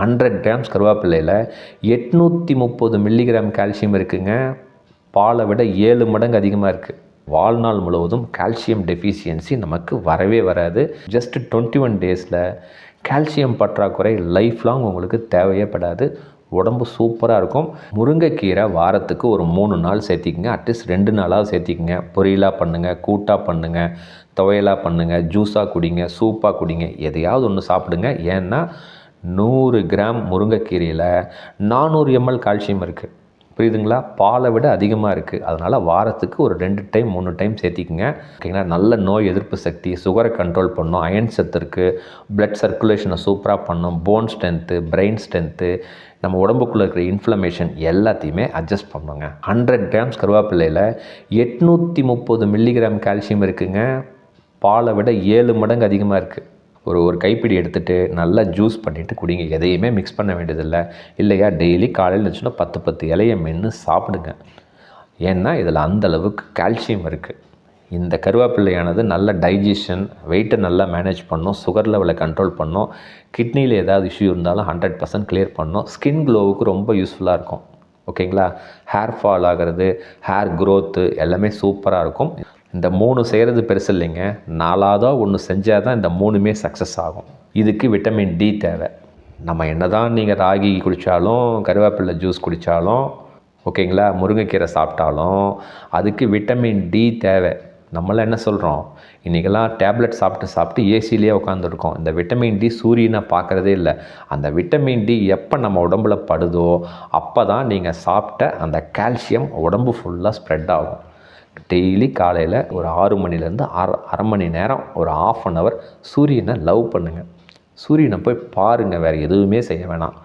Hundred grams கருவேப்பிலையில் எட்நூற்றி முப்பது milligram calcium இருக்குங்க. பாலை விட ஏழு மடங்கு அதிகமாக இருக்குது வாழ்நாள் முழுவதும் கால்சியம் டெஃபிஷியன்சி நமக்கு வரவே வராது. ஜஸ்ட் டுவெண்ட்டி ஒன் டேஸில் கால்சியம் பற்றாக்குறை லைஃப் லாங் உங்களுக்கு தேவையே படாது. உடம்பு சூப்பராக இருக்கும். முருங்கைக்கீரை வாரத்துக்கு ஒரு மூணு நாள் சேர்த்திக்கங்க. அட்லீஸ்ட் ரெண்டு நாளாக சேர்த்திக்கங்க. பொரியலாக பண்ணுங்கள் கூட்டாக பண்ணுங்கள் துவையலாக பண்ணுங்கள் ஜூஸாக குடிங்க சூப்பாக குடிங்க. எதையாவது ஒன்று சாப்பிடுங்க. ஏன்னா நூறு கிராம் முருங்கைக்கீரையில் நானூறு எம்எல் கால்சியம் இருக்குது புரியுதுங்களா? பாலை விட அதிகமாக இருக்குது அதனால் வாரத்துக்கு ஒரு ரெண்டு டைம் மூணு டைம் சேர்த்திக்கோங்க. ஓகேங்களா நல்ல நோய் எதிர்ப்பு சக்தி சுகரை கண்ட்ரோல் பண்ணும் அயன் சத்து இருக்குது பிளட் சர்க்குலேஷனை சூப்பராக பண்ணும் போன் ஸ்ட்ரென்த்து பிரெயின் ஸ்ட்ரென்த்து நம்ம உடம்புக்குள்ளே இருக்கிற இன்ஃப்ளமேஷன் எல்லாத்தையுமே அட்ஜஸ்ட் பண்ணுங்க. ஹண்ட்ரட் கிராம்ஸ் கருவேப்பிலையில் எட்நூற்றி முப்பது மில்லிகிராம் கால்சியம் இருக்குதுங்க பாலை விட ஏழு மடங்கு அதிகமாக இருக்குது ஒரு ஒரு கைப்பிடி எடுத்துகிட்டு நல்லா ஜூஸ் பண்ணிவிட்டு குடிங்க. எதையுமே மிக்ஸ் பண்ண வேண்டியதில்லை. இல்லையா? டெய்லி காலையில் வச்சுன்னா பத்து பத்து இலையை மென்று சாப்பிடுங்க. ஏன்னா இதில் அந்த அளவுக்கு கால்சியம் இருக்குது இந்த கருவேப்பிள்ளையானது நல்ல டைஜஷன் வெயிட்டை நல்லா மேனேஜ் பண்ணும். சுகர் லெவலை கண்ட்ரோல் பண்ணும். கிட்னியில் ஏதாவது இஷ்யூ இருந்தாலும் ஹண்ட்ரட் பர்சன்ட் கிளியர் பண்ணும். ஸ்கின் க்ளோவுக்கு ரொம்ப யூஸ்ஃபுல்லாக இருக்கும். ஓகேங்களா ஹேர் ஃபால் ஆகிறது ஹேர் க்ரோத்து எல்லாமே சூப்பராக இருக்கும். இந்த மூணு செய்கிறது பெருசு இல்லைங்க. நாலாவதோ ஒன்று செஞ்சால் தான் இந்த மூணுமே சக்ஸஸ் ஆகும். இதுக்கு விட்டமின் டி தேவை. நம்ம என்ன தான் நீங்கள் ராகி குடித்தாலும் கருவேப்பிலை ஜூஸ் குடித்தாலும் ஓகேங்களா முருங்கைக்கீரை சாப்பிட்டாலும் அதுக்கு விட்டமின் டி தேவை. நம்மளாம் என்ன சொல்கிறோம் இன்றைக்கெல்லாம் டேப்லெட் சாப்பிட்டு சாப்பிட்டு ஏசிலேயே உட்காந்துருக்கோம் இந்த விட்டமின் டி சூரியனை பார்க்குறதே இல்லை. அந்த விட்டமின் டி எப்போ நம்ம உடம்புல படுதோ அப்போ தான் நீங்கள் சாப்பிட்ட அந்த கால்சியம் உடம்பு ஃபுல்லாக ஸ்ப்ரெட் ஆகும். டெய்லி காலையில் ஒரு ஆறு மணிலேருந்து அரை அரை மணி நேரம் ஒரு ஆஃப் அன் ஹவர் சூரியனை லவ் பண்ணுங்கள் சூரியனை போய் பாருங்கள் வேறு எதுவுமே செய்ய வேணாம்.